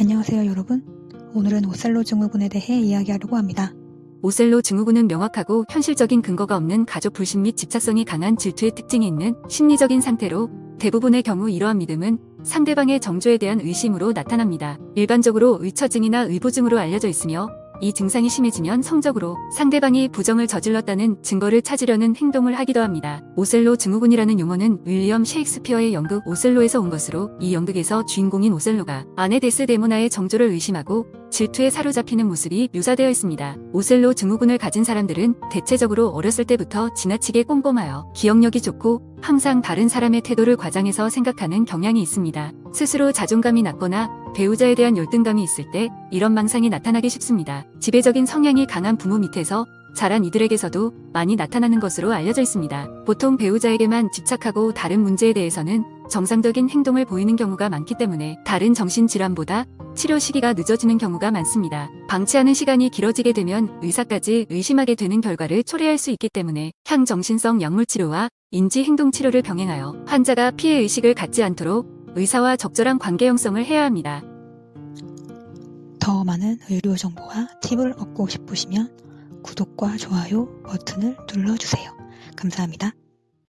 안녕하세요 여러분. 오늘은 오셀로 증후군에 대해 이야기하려고 합니다. 오셀로 증후군은 명확하고 현실적인 근거가 없는 가족 불신 및 집착성이 강한 질투의 특징이 있는 심리적인 상태로 대부분의 경우 이러한 믿음은 상대방의 정조에 대한 의심으로 나타납니다. 일반적으로 의처증이나 의부증으로 알려져 있으며 이 증상이 심해지면 성적으로 상대방이 부정을 저질렀다는 증거를 찾으려는 행동을 하기도 합니다. 오셀로 증후군이라는 용어는 윌리엄 셰익스피어의 연극 오셀로에서 온 것으로 이 연극에서 주인공인 오셀로가 아내 데스데모나의 정조를 의심하고 질투에 사로잡히는 모습이 묘사되어 있습니다. 오셀로 증후군을 가진 사람들은 대체적으로 어렸을 때부터 지나치게 꼼꼼하여 기억력이 좋고 항상 다른 사람의 태도를 과장해서 생각하는 경향이 있습니다. 스스로 자존감이 낮거나 배우자에 대한 열등감이 있을 때 이런 망상이 나타나기 쉽습니다. 지배적인 성향이 강한 부모 밑에서 자란 이들에게서도 많이 나타나는 것으로 알려져 있습니다. 보통 배우자에게만 집착하고 다른 문제에 대해서는 정상적인 행동을 보이는 경우가 많기 때문에 다른 정신질환보다 치료 시기가 늦어지는 경우가 많습니다. 방치하는 시간이 길어지게 되면 의사까지 의심하게 되는 결과를 초래할 수 있기 때문에 향정신성 약물 치료와 인지 행동 치료를 병행하여 환자가 피해 의식을 갖지 않도록 의사와 적절한 관계 형성을 해야 합니다. 더 많은 의료 정보와 팁을 얻고 싶으시면 구독과 좋아요 버튼을 눌러주세요. 감사합니다.